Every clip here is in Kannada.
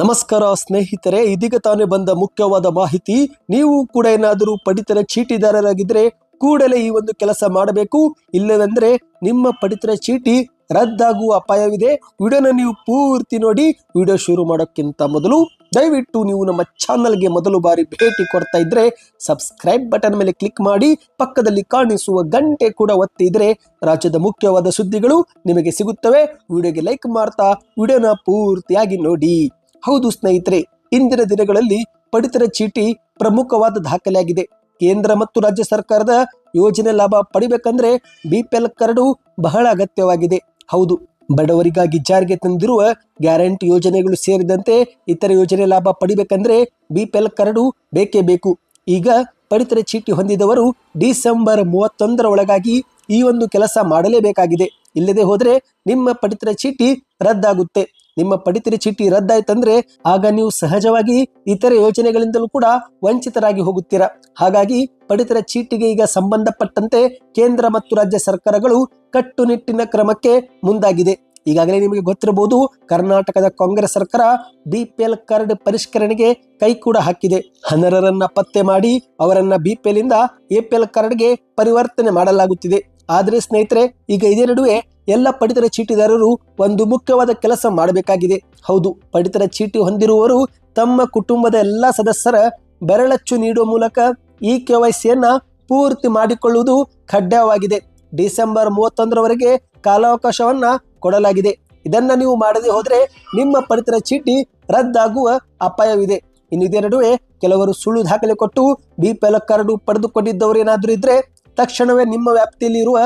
ನಮಸ್ಕಾರ ಸ್ನೇಹಿತರೆ, ಇದೀಗ ತಾನೇ ಬಂದ ಮುಖ್ಯವಾದ ಮಾಹಿತಿ. ನೀವು ಕೂಡ ಏನಾದರೂ ಪಡಿತರ ಚೀಟಿದಾರರಾಗಿದ್ರೆ ಕೂಡಲೇ ಈ ಒಂದು ಕೆಲಸ ಮಾಡಬೇಕು. ಇಲ್ಲವೆಂದ್ರೆ ನಿಮ್ಮ ಪಡಿತರ ಚೀಟಿ ರದ್ದಾಗುವ ಅಪಾಯವಿದೆ. ವಿಡಿಯೋನ ನೀವು ಪೂರ್ತಿ ನೋಡಿ, ವಿಡಿಯೋ ಶುರು ಮಾಡೋಕ್ಕಿಂತ ಮೊದಲು ದಯವಿಟ್ಟು ನೀವು ನಮ್ಮ ಚಾನಲ್ಗೆ ಮೊದಲು ಬಾರಿ ಭೇಟಿ ಕೊಡ್ತಾ ಇದ್ರೆ ಸಬ್ಸ್ಕ್ರೈಬ್ ಬಟನ್ ಮೇಲೆ ಕ್ಲಿಕ್ ಮಾಡಿ, ಪಕ್ಕದಲ್ಲಿ ಕಾಣಿಸುವ ಗಂಟೆ ಕೂಡ ಒತ್ತಿದ್ರೆ ರಾಜ್ಯದ ಮುಖ್ಯವಾದ ಸುದ್ದಿಗಳು ನಿಮಗೆ ಸಿಗುತ್ತವೆ. ವಿಡಿಯೋಗೆ ಲೈಕ್ ಮಾಡ್ತಾ, ವಿಡಿಯೋನ ಪೂರ್ತಿಯಾಗಿ ನೋಡಿ. ಹೌದು ಸ್ನೇಹಿತರೆ, ಇಂದಿನ ದಿನಗಳಲ್ಲಿ ಪಡಿತರ ಚೀಟಿ ಪ್ರಮುಖವಾದ ದಾಖಲೆಯಾಗಿದೆ. ಕೇಂದ್ರ ಮತ್ತು ರಾಜ್ಯ ಸರ್ಕಾರದ ಯೋಜನೆ ಲಾಭ ಪಡಿಬೇಕಂದ್ರೆ ಬಿಪಿಎಲ್ ಕರಡು ಬಹಳ ಅಗತ್ಯವಾಗಿದೆ. ಹೌದು, ಬಡವರಿಗಾಗಿ ಜಾರಿಗೆ ತಂದಿರುವ ಗ್ಯಾರಂಟಿ ಯೋಜನೆಗಳು ಸೇರಿದಂತೆ ಇತರ ಯೋಜನೆ ಲಾಭ ಪಡಿಬೇಕಂದ್ರೆ ಬಿಪಿಎಲ್ ಕರಡು ಬೇಕೇ ಬೇಕು. ಈಗ ಪಡಿತರ ಚೀಟಿ ಹೊಂದಿದವರು ಡಿಸೆಂಬರ್ ಮೂವತ್ತೊಂದರ ಒಳಗಾಗಿ ಈ ಒಂದು ಕೆಲಸ ಮಾಡಲೇಬೇಕಾಗಿದೆ. ಇಲ್ಲದೆ ಹೋದರೆ ನಿಮ್ಮ ಪಡಿತರ ಚೀಟಿ ರದ್ದಾಗುತ್ತೆ. ನಿಮ್ಮ ಪಡಿತರ ಚೀಟಿ ರದ್ದಾಯ್ತಂದ್ರೆ ಆಗ ನೀವು ಸಹಜವಾಗಿ ಇತರೆ ಯೋಜನೆಗಳಿಂದಲೂ ಕೂಡ ವಂಚಿತರಾಗಿ ಹೋಗುತ್ತೀರಾ? ಹಾಗಾಗಿ ಪಡಿತರ ಚೀಟಿಗೆ ಈಗ ಸಂಬಂಧಪಟ್ಟಂತೆ ಕೇಂದ್ರ ಮತ್ತು ರಾಜ್ಯ ಸರ್ಕಾರಗಳು ಕಟ್ಟುನಿಟ್ಟಿನ ಕ್ರಮಕ್ಕೆ ಮುಂದಾಗಿದೆ. ಈಗಾಗಲೇ ನಿಮಗೆ ಗೊತ್ತಿರಬಹುದು, ಕರ್ನಾಟಕದ ಕಾಂಗ್ರೆಸ್ ಸರ್ಕಾರ ಬಿಪಿಎಲ್ ಕಾರ್ಡ್ ಪರಿಷ್ಕರಣೆಗೆ ಕೈ ಕೂಡ ಹಾಕಿದೆ. ಅನರ್ಹರನ್ನ ಪತ್ತೆ ಮಾಡಿ ಅವರನ್ನ ಬಿಪಿಎಲ್ ಇಂದ ಎಪಿಎಲ್ ಕಾರ್ಡ್ಗೆ ಪರಿವರ್ತನೆ ಮಾಡಲಾಗುತ್ತಿದೆ. ಆದ್ರೆ ಸ್ನೇಹಿತರೆ, ಈಗ ಇದೇ ನಡುವೆ ಎಲ್ಲ ಪಡಿತರ ಚೀಟಿದಾರರು ಒಂದು ಮುಖ್ಯವಾದ ಕೆಲಸ ಮಾಡಬೇಕಾಗಿದೆ. ಹೌದು, ಪಡಿತರ ಚೀಟಿ ಹೊಂದಿರುವವರು ತಮ್ಮ ಕುಟುಂಬದ ಎಲ್ಲ ಸದಸ್ಯರ ಬೆರಳಚ್ಚು ನೀಡುವ ಮೂಲಕ ಈ ಕೆ ವೈ ಸಿಯನ್ನ ಪೂರ್ತಿ ಮಾಡಿಕೊಳ್ಳುವುದು ಕಡ್ಡಾಯವಾಗಿದೆ. ಡಿಸೆಂಬರ್ ಮೂವತ್ತೊಂದರವರೆಗೆ ಕಾಲಾವಕಾಶವನ್ನ ಕೊಡಲಾಗಿದೆ. ಇದನ್ನ ನೀವು ಮಾಡದೆ ಹೋದರೆ ನಿಮ್ಮ ಪಡಿತರ ಚೀಟಿ ರದ್ದಾಗುವ ಅಪಾಯವಿದೆ. ಇನ್ನು ಇದೇ ನಡುವೆ ಕೆಲವರು ಸುಳ್ಳು ದಾಖಲೆ ಕೊಟ್ಟು ಬಿಪಿಎಲ್ ಕಾರ್ಡು ಪಡೆದುಕೊಂಡಿದ್ದವರು ಏನಾದರೂ ಇದ್ರೆ ತಕ್ಷಣವೇ ನಿಮ್ಮ ವ್ಯಾಪ್ತಿಯಲ್ಲಿ ಇರುವ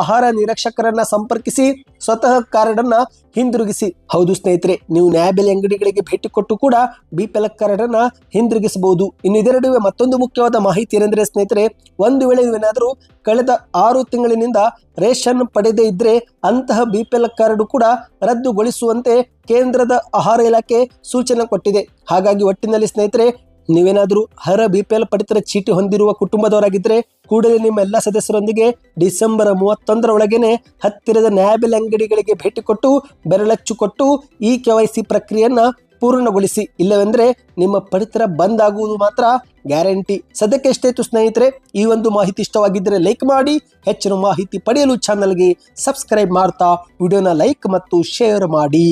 ಆಹಾರ ನಿರೀಕ್ಷಕರನ್ನ ಸಂಪರ್ಕಿಸಿ, ಸ್ವತಃ ಕಾರ್ಡ್ ಅನ್ನ ಹಿಂದಿರುಗಿಸಿ. ಹೌದು ಸ್ನೇಹಿತರೆ, ನೀವು ನ್ಯಾಯಬೆಲೆ ಅಂಗಡಿಗಳಿಗೆ ಭೇಟಿ ಕೊಟ್ಟು ಕೂಡ ಬಿಪಿಎಲ್ ಕಾರ್ಡ್ ಅನ್ನ ಹಿಂದಿರುಗಿಸಬಹುದು. ಇನ್ನು ಇದರ ನಡುವೆ ಮತ್ತೊಂದು ಮುಖ್ಯವಾದ ಮಾಹಿತಿ ಏನೆಂದರೆ ಸ್ನೇಹಿತರೆ, ಒಂದು ವೇಳೆ ನೀವೇನಾದರೂ ಕಳೆದ ಆರು ತಿಂಗಳಿನಿಂದ ರೇಷನ್ ಪಡೆದೇ ಇದ್ರೆ ಅಂತಹ ಬಿಪಿಎಲ್ ಕಾರ್ಡ್ ಕೂಡ ರದ್ದುಗೊಳಿಸುವಂತೆ ಕೇಂದ್ರದ ಆಹಾರ ಇಲಾಖೆ ಸೂಚನೆ ಕೊಟ್ಟಿದೆ. ಹಾಗಾಗಿ ಒಟ್ಟಿನಲ್ಲಿ ಸ್ನೇಹಿತರೆ ನೀವೇನಾದರೂ ಹರ ಬಿ ಪಿ ಎಲ್ ಪಡಿತರ ಚೀಟಿ ಹೊಂದಿರುವ ಕುಟುಂಬದವರಾಗಿದ್ದರೆ ಕೂಡಲೇ ನಿಮ್ಮ ಎಲ್ಲ ಸದಸ್ಯರೊಂದಿಗೆ ಡಿಸೆಂಬರ್ ಮೂವತ್ತೊಂದರ ಒಳಗೇನೆ ಹತ್ತಿರದ ನ್ಯಾಯಬೆಲೆ ಅಂಗಡಿಗಳಿಗೆ ಭೇಟಿ ಕೊಟ್ಟು, ಬೆರಳಚ್ಚು ಕೊಟ್ಟು ಈ ಕೆ ವೈ ಸಿ ಪ್ರಕ್ರಿಯೆಯನ್ನು ಪೂರ್ಣಗೊಳಿಸಿ. ಇಲ್ಲವೆಂದರೆ ನಿಮ್ಮ ಪಡಿತರ ಬಂದ್ ಆಗುವುದು ಮಾತ್ರ ಗ್ಯಾರಂಟಿ. ಸದ್ಯಕ್ಕೆ ಎಷ್ಟಾಯ್ತು ಸ್ನೇಹಿತರೆ, ಈ ಒಂದು ಮಾಹಿತಿ ಇಷ್ಟವಾಗಿದ್ದರೆ ಲೈಕ್ ಮಾಡಿ, ಹೆಚ್ಚಿನ ಮಾಹಿತಿ ಪಡೆಯಲು ಚಾನಲ್ಗೆ ಸಬ್ಸ್ಕ್ರೈಬ್ ಮಾಡ್ತಾ, ವಿಡಿಯೋನ ಲೈಕ್ ಮತ್ತು ಶೇರ್ ಮಾಡಿ.